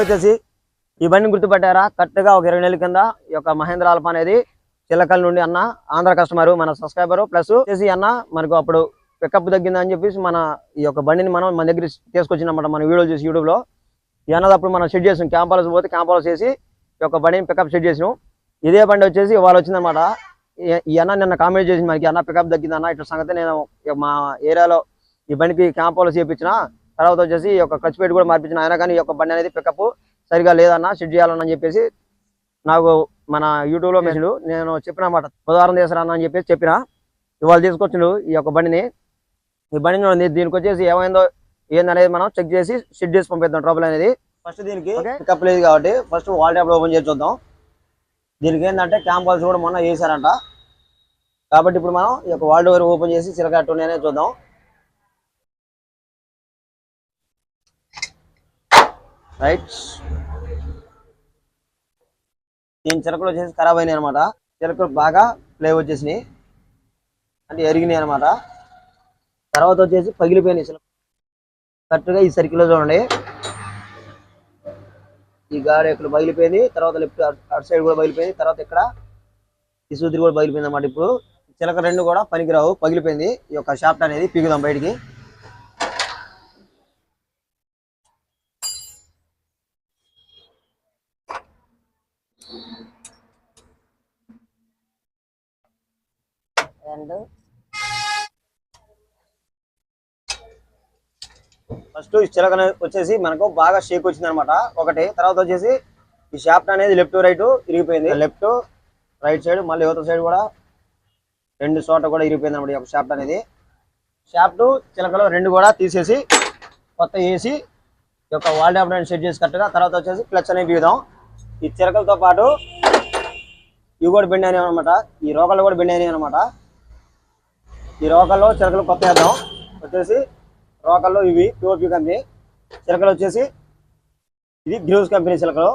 వచ్చేసి ఈ బండిని గుర్తుపట్టారా? కరెక్ట్గా ఒక ఇరవై నెలల కింద ఈ యొక్క మహేంద్ర ఆల్ఫా అనేది చిల్లకల్ నుండి అన్న ఆంధ్ర కస్టమర్ మన సబ్స్క్రైబర్ ప్లస్ చేసి అన్న మనకు అప్పుడు పికప్ తగ్గిందని చెప్పేసి మన ఈ యొక్క బండిని మనం మన దగ్గర తీసుకొచ్చినమాట మన వీడియో చూసి యూట్యూబ్లో ఈ అన్నది అప్పుడు మనం సెట్ చేసాం. క్యాంపాలస్ పోతే క్యాంపాలస్ చేసి ఈ యొక్క బండిని పికప్ సెట్ చేసినాం. ఇదే బండి వచ్చేసి ఇవాళ వచ్చిందన్నమాట. ఈ- అన్న నిన్న కామెంట్ చేసింది మనకి అన్న పికప్ తగ్గింది అన్న ఇట్లా సంగతి నేను మా ఏరియాలో ఈ బండికి క్యాంపాలస్ చేయించిన తర్వాత వచ్చేసి ఈ యొక్క క్లచ్ పెట్టి కూడా మార్పించిన అయినా కానీ ఈ యొక్క బండి అనేది పికప్ సరిగా లేదన్న సెట్ చేయాలన్న చెప్పేసి నాకు మన యూట్యూబ్లో మెసేజ్ నేను చెప్పిన మాట. బుధవారం చేస్తారన్న అని చెప్పేసి చెప్పిన. ఇవాళ తీసుకొచ్చిండు ఈ యొక్క బండిని. ఈ బండిని చూడండి దీనికి వచ్చేసి ఏమైందో ఏందనేది మనం చెక్ చేసి సెట్ చేసి పంపిద్దాం. ట్రబుల్ అనేది. ఫస్ట్ దీనికి పికప్ లేదు కాబట్టి ఫస్ట్ వాల్ ట్యాప్ ఓపెన్ చేసి చూద్దాం. దీనికి ఏంటంటే క్యాంపాల్స్ కూడా మొన్న వేసారంట కాబట్టి ఇప్పుడు మనం ఈ యొక్క వాల్ డోర్ ఓపెన్ చేసి చిలకట్టు అనేది చూద్దాం. రైట్ దీని చిలకలు వచ్చేసి ఖరాబ్ అయినాయి అనమాట చిలకలు బాగా ప్లే వచ్చేసినాయి. అంటే ఎరిగినాయి అనమాట తర్వాత వచ్చేసి పగిలిపోయినాయి చిలక కరెక్ట్గా ఈ సర్కిల్లో చూడండి. ఈ గాడి ఇక్కడ పగిలిపోయింది? తర్వాత లెఫ్ట్ అటు సైడ్ కూడా పగిలిపోయింది. తర్వాత ఇక్కడ ఈ సూదిరి కూడా పగిలిపోయింది అనమాట ఇప్పుడు. చిలక రెండు కూడా పనికిరావు పగిలిపోయింది. ఈ యొక్క షాఫ్ట్ అనేది పీగుదాం బయటికి. రెండు. ఫస్ట్ ఈ చిలక అనేది వచ్చేసి మనకు బాగా షేక్ వచ్చింది అనమాట ఒకటి తర్వాత వచ్చేసి ఈ షాఫ్ట్ అనేది లెఫ్ట్ రైట్ ఇరిగిపోయింది. లెఫ్ట్ రైట్ సైడ్ మళ్ళీ యువత సైడ్ కూడా రెండు చోట కూడా ఇరిగిపోయింది అనమాట ఈ యొక్క షాఫ్ట్ అనేది. షాఫ్ట్ చిలకలు రెండు కూడా తీసేసి కొత్త వేసి ఈ యొక్క వాల్ డ్యాప్ సెట్ చేసి కరెక్ట్గా తర్వాత వచ్చేసి క్లచ్ అనేది బిగుదాం ఈ చిలకలతో పాటు ఇవి కూడా బెండ్ అయినాయి అనమాట. ఈ రోగాలు కూడా బెండ్ అయినాయి అనమాట. ఈ రోకల్లో చిలకలు కొత్త వేద్దాం. వచ్చేసి రోకల్లో ఇవి పిఓపి కంపెనీ చిలకలు వచ్చేసి ఇది గ్రూస్ కంపెనీ చిలకలు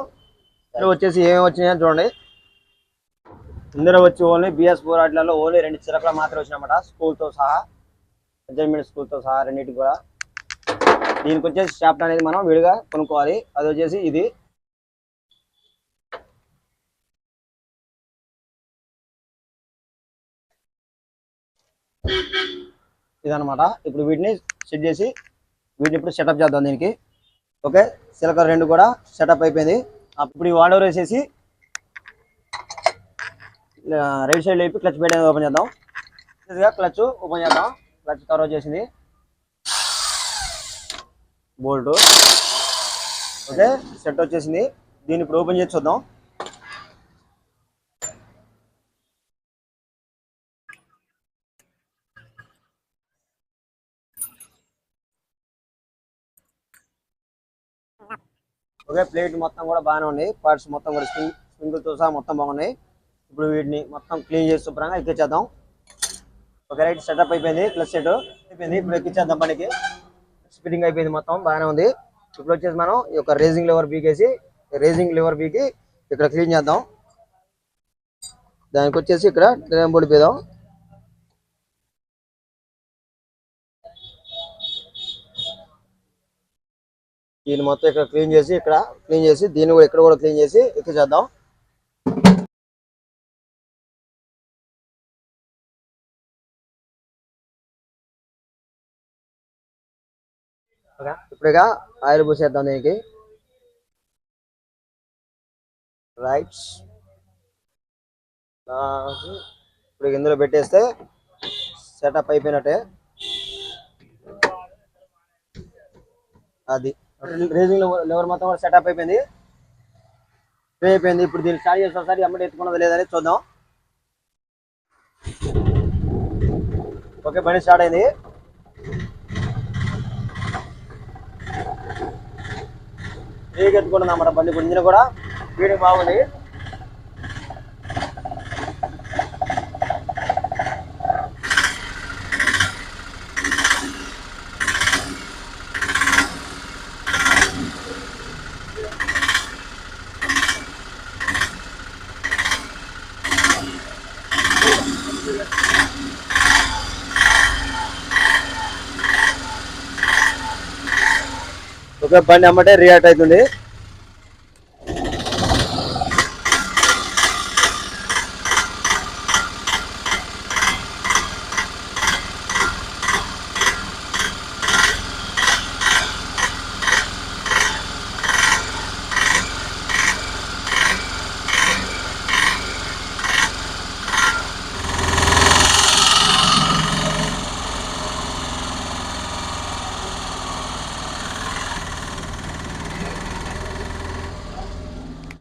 ఇందులో వచ్చేసి ఏమేమి వచ్చినాయని చూడండి. ఇందులో వచ్చి ఓన్లీ బిఎస్ ఫోర్ వాటిలలో ఓన్లీ రెండు చిలకలు మాత్రమే వచ్చినాయన్నమాట. స్కూల్తో సహా అడ్జస్ట్మెంట్ స్కూల్తో సహా రెండింటికి కూడా. దీనికి వచ్చేసి షాప్ట్ అనేది మనం విడిగా కొనుక్కోవాలి. అది వచ్చేసి ఇది ఇదనమాట ఇప్పుడు వీటిని సెట్ చేసి వీటిని ఇప్పుడు సెటప్ చేద్దాం దీనికి. ఓకే? సిలకర్ రెండు కూడా సెటప్ అయిపోయింది. అప్పుడు ఈ వాడోర్ వేసేసి రైట్ సైడ్ లేపి క్లచ్ బెడ్ ఓపెన్ చేద్దాం. క్లచ్ ఓపెన్ చేద్దాం. క్లచ్ కవర్ వచ్చేసింది బోల్ట్ ఓకే? సెట్ వచ్చేసింది. దీన్ని ఇప్పుడు ఓపెన్ చేసి చూద్దాం. ఓకే ప్లేట్ మొత్తం కూడా బాగానే ఉన్నాయి పార్ట్స్ మొత్తం కూడా స్ప్రింగ్ స్ప్రింగులతో సహా మొత్తం బాగున్నాయి. ఇప్పుడు వీటిని మొత్తం క్లీన్ చేసి శుభ్రంగా ఎక్కించేద్దాం ఒక రైట్ సెటప్ అయిపోయింది. ప్లస్ సెట్ అయిపోయింది. ఇప్పుడు ఎక్కించేద్దాం పనికి. స్పిటింగ్ అయిపోయింది మొత్తం బాగానే ఉంది. ఇప్పుడు వచ్చేసి మనం ఈ యొక్క రేజింగ్ లివర్ బీకేసి రేజింగ్ లివర్ బీకి ఇక్కడ క్లీన్ చేద్దాం. దానికి వచ్చేసి ఇక్కడ ట్రైన్ బోర్డు దీన్ని మొత్తం ఇక్కడ క్లీన్ చేసి ఇక్కడ క్లీన్ చేసి దీన్ని కూడా ఇక్కడ కూడా క్లీన్ చేసి ఇక్కడ చేద్దాం. ఇప్పుడు ఇక ఆయిల్ పూసేద్దాం దీనికి. రైట్స్ ఇప్పుడు ఇందులో పెట్టేస్తే సెటప్ అయిపోయినట్టే. అది. రేజింగ్ లెవర్ మొత్తం కూడా సెటప్ అయిపోయింది. పే అయిపోయింది. ఇప్పుడు దీన్ని స్టార్ట్ చేసిన ఒకసారి అమ్మటి ఎత్తుకున్నది లేదని చూద్దాం. ఓకే బండి స్టార్ట్ అయింది. ఫ్రీగా ఎత్తుకున్నది అన్నమాట బండి ఇప్పుడు ఇంజిన్ కూడా. వీడియో బాగుంది. ఒక బండి అమ్మటే రియాక్ట్ అవుతుంది.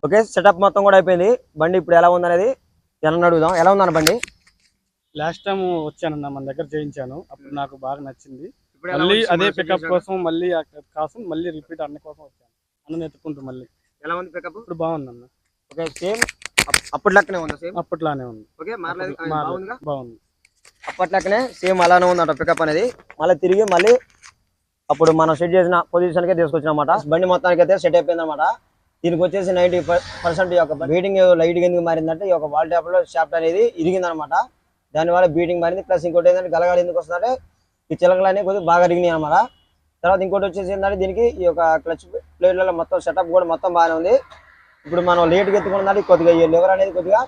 ఓకే సెటప్ మొత్తం కూడా అయిపోయింది. బండి ఇప్పుడు ఎలా ఉందనేది జనం అడుగుదాం. ఎలా ఉందన్న బండి? లాస్ట్ టైం వచ్చానన్న మన దగ్గర చేయించాను. అప్పుడు నాకు బాగా నచ్చింది. మళ్ళీ అదే పికప్ కోసం మళ్ళీ అక్కడ కోసం మళ్ళీ రిపీట్ అన్న కోసం వచ్చాను. అన్న ఎత్తుకుంటూ మళ్ళీ. ఎలా ఉంది పికప్ ఇప్పుడు బాగుంది అన్న. ఓకే సేమ్ అప్పటి లెక్కనే ఉందా సేమ్ అప్పట్లానే ఉంది. ఓకే బాగుంది. అప్పటి లెక్కనే సేమ్ అలానే ఉందంట పికప్ అనేది. మళ్ళీ తిరిగి మళ్ళీ అప్పుడు మనం సెట్ చేసిన పొజిషన్ కే తీసుకొచ్చిన అనమాట బండి మొత్తానికి అయితే సెట్ అయిపోయింది అనమాట దీనికి వచ్చేసి నైంటీ పర్సెంట్ యొక్క బీటింగ్ లైట్ ఎందుకు మారిందంటే ఈ యొక్క వాల్ టాప్లో షాఫ్ట్ అనేది ఇరిగింది అనమాట దానివల్ల బీటింగ్ మారింది ప్లస్ ఇంకోటి ఏంటంటే గలగాలి ఎందుకు వస్తుందంటే ఈ చిలకలు అనేవి కొద్దిగా బాగా ఇరిగినాయి అనమాట. తర్వాత ఇంకోటి వచ్చేసి ఏంటంటే దీనికి ఈ యొక్క క్లచ్ ప్లేట్లలో మొత్తం సెటప్ కూడా మొత్తం బాగానే ఉంది. ఇప్పుడు మనం లేట్గా ఎత్తుకున్నది కొద్దిగా ఈ లివర్ అనేది కొద్దిగా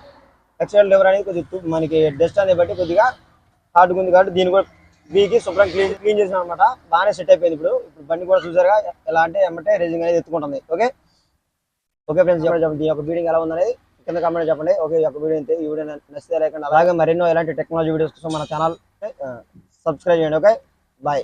ఎక్సైడ్ లివర్ అనేది కొద్దిగా మనకి డస్ట్ అనేది బట్టి కొద్దిగా హార్డ్గా ఉంది కాబట్టి దీన్ని కూడా వీకి శుభ్రం క్లీన్ క్లీన్ చేసిన అనమాట. బాగానే సెట్ అయిపోయింది ఇప్పుడు. ఇప్పుడు బండి కూడా చూసారుగా ఎలా అంటే ఏమంటే రేసింగ్ అనేది ఎత్తుకుంటుంది. ఓకే ఓకే ఫ్రెండ్స్ చెప్పండి దీని యొక్క బీడింగ్ ఎలా ఉందనేది కింద కామెంట్ చెప్పండి. ఓకే ఈ యొక్క వీడియో అయితే ఈ వీడియో నచ్చితే లేకుండా అలాగే మరెన్నో ఇలాంటి టెక్నాలజీ వీడియోస్ కోసం మన ఛానల్ సబ్స్క్రైబ్ చేయండి. Okay bye